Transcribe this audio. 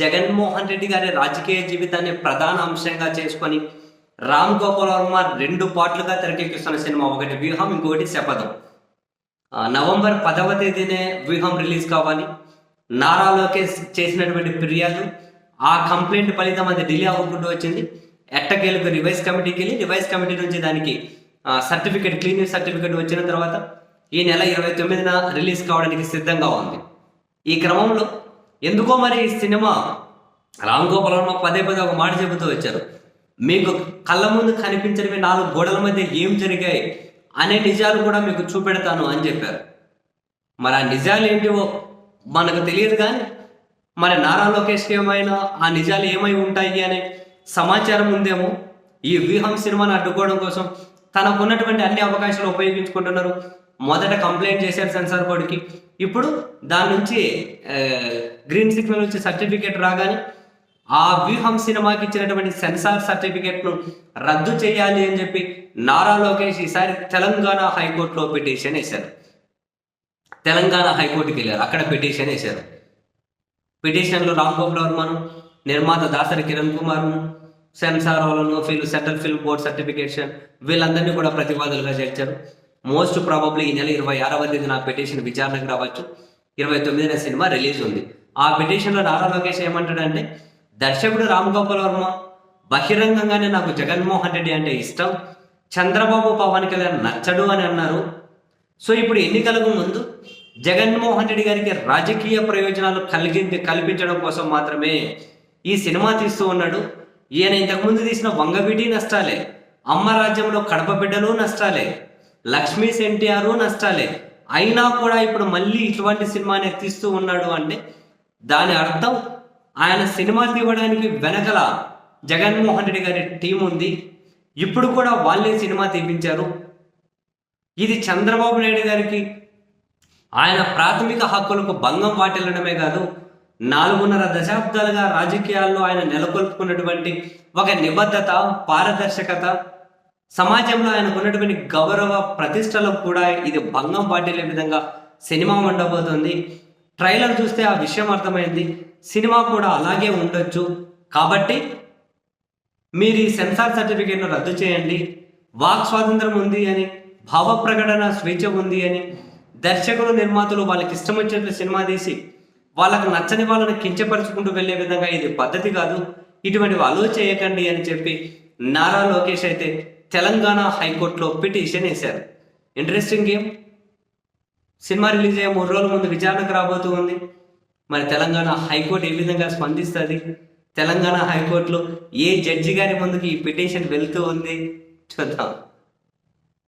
జగన్మోహన్ రెడ్డి గారి రాజకీయ జీవితాన్ని ప్రధాన అంశంగా చేసుకొని రామ్ గోపాల్ వర్మ రెండు పార్ట్లుగా తెరకెక్కిస్తున్న సినిమా ఒకటి వ్యూహం ఇంకొకటి శపథం. నవంబర్ పదవ తేదీనే వ్యూహం రిలీజ్ కావాలి. నారా లోకేష్ చేసినటువంటి ఫిర్యాదు ఆ కంప్లైంట్ ఫలితం అది డిలే అవ్వకుండా వచ్చింది. ఎట్టకేలకు రివైజ్ కమిటీకి వెళ్ళి రివైజ్ కమిటీ నుంచి దానికి సర్టిఫికేట్ క్లీనింగ్ సర్టిఫికేట్ వచ్చిన తర్వాత ఈ నెల ఇరవై తొమ్మిదిన రిలీజ్ కావడానికి సిద్ధంగా ఉంది. ఈ క్రమంలో ఎందుకో మరి ఈ సినిమా? రామ్ గోపాల్ వర్మ పదే పదే ఒక మాట చెబుతూ వచ్చారు. మీకు కళ్ళ ముందు కనిపించినవి నాలుగు గోడల మధ్య ఏం జరిగాయి అనే నిజాలు కూడా మీకు చూపెడతాను అని చెప్పారు. మరి ఆ నిజాలు ఏంటివో మనకు తెలియదు కానీ మరి నారా లోకేష్కి ఏమైనా ఆ నిజాలు ఏమై ఉంటాయి అనే సమాచారం ఉందేమో? ఈ వ్యూహం సినిమాను అడ్డుకోవడం కోసం తనకు ఉన్నటువంటి అన్ని అవకాశాలు ఉపయోగించుకుంటున్నారు. మొదట కంప్లైంట్ చేశారు సెన్సార్ బోర్డుకి. ఇప్పుడు దాని నుంచి గ్రీన్ సిగ్నల్ నుంచి సర్టిఫికేట్ రాగానే ఆ వ్యూహం సినిమాకి ఇచ్చినటువంటి సెన్సార్ సర్టిఫికేట్ను రద్దు చేయాలి అని చెప్పి నారా లోకేష్ ఈసారి తెలంగాణ హైకోర్టులో పిటిషన్ వేశారు. తెలంగాణ హైకోర్టుకి వెళ్ళారు. అక్కడ పిటిషన్ వేశారు. పిటిషన్లో రామ్ గోపాల్ వర్మను నిర్మాత దాసరి కిరణ్ కుమార్ను సెన్సార్ వాళ్ళను ఫిల్ సెంట్రల్ ఫిల్మ్ బోర్డ్ సర్టిఫికేషన్ వీళ్ళందరినీ కూడా ప్రతివాదులుగా చేర్చారు. మోస్ట్ ప్రాబబ్లీ ఈ నెల ఇరవై ఆరవ తేదీన ఆ పిటిషన్ విచారణకు రావచ్చు. ఇరవై తొమ్మిదిన సినిమా రిలీజ్ ఉంది. ఆ పిటిషన్లో నారా లోకేష్ ఏమంటాడంటే దర్శకుడు రామ్ గోపాల్ వర్మ బహిరంగంగానే నాకు జగన్మోహన్ రెడ్డి అంటే ఇష్టం. చంద్రబాబు పవన్ కళ్యాణ్ నచ్చడు అని అన్నారు. సో ఇప్పుడు ఎన్నికలకు ముందు జగన్మోహన్ రెడ్డి గారికి రాజకీయ ప్రయోజనాలు కలిగింది కల్పించడం కోసం మాత్రమే ఈ సినిమా తీస్తూ ఉన్నాడు. ఈయన ఇంతకుముందు తీసిన వంగవీటి నష్టాలే. అమ్మ రాజ్యంలో కడప బిడ్డలు నష్టాలే. లక్ష్మీస్ ఎన్టీఆర్ నష్టాలే. అయినా కూడా ఇప్పుడు మళ్ళీ ఇటువంటి సినిమాని తీస్తూ ఉన్నాడు అంటే దాని అర్థం ఆయన సినిమా తీయడానికి వెనకల జగన్మోహన్ రెడ్డి గారి టీం ఉంది. ఇప్పుడు కూడా వాళ్ళే సినిమా తీపించారు. ఇది చంద్రబాబు నాయుడు గారికి ఆయన ప్రాథమిక హక్కులకు భంగం వాటిల్లడమే కాదు నాలుగున్నర దశాబ్దాలుగా రాజకీయాల్లో ఆయన నెలకొల్పుకున్నటువంటి ఒక నిబద్ధత పారదర్శకత సమాజంలో ఆయనకు ఉన్నటువంటి గౌరవ ప్రతిష్టలకు కూడా ఇది భంగం పాటిలే విధంగా సినిమా ఉండబోతుంది. ట్రైలర్ చూస్తే ఆ విషయం అర్థమైంది. సినిమా కూడా అలాగే ఉండొచ్చు. కాబట్టి మీరు ఈ సెన్సార్ సర్టిఫికేట్ను రద్దు చేయండి. వాక్ స్వాతంత్రం ఉంది అని భావ ప్రకటన స్వేచ్ఛ ఉంది అని దర్శకులు నిర్మాతలు వాళ్ళకి ఇష్టం వచ్చినట్లు సినిమా తీసి వాళ్ళకు నచ్చని వాళ్ళని కించపరుచుకుంటూ వెళ్ళే విధంగా ఇది పద్ధతి కాదు. ఇటువంటి అలో చేయకండి అని చెప్పి నారా లోకేష్ అయితే తెలంగాణ హైకోర్టులో పిటిషన్ వేశారు. ఇంట్రెస్టింగ్ గేమ్ సినిమా రిలీజ్ అయ్యే మూడు రోజుల ముందు విచారణకు రాబోతూ ఉంది. మరి తెలంగాణ హైకోర్టు ఏ విధంగా స్పందిస్తుంది? తెలంగాణ హైకోర్టులో ఏ జడ్జి గారి ముందుకు ఈ పిటిషన్ వెళ్తూ ఉంది? చూద్దాం.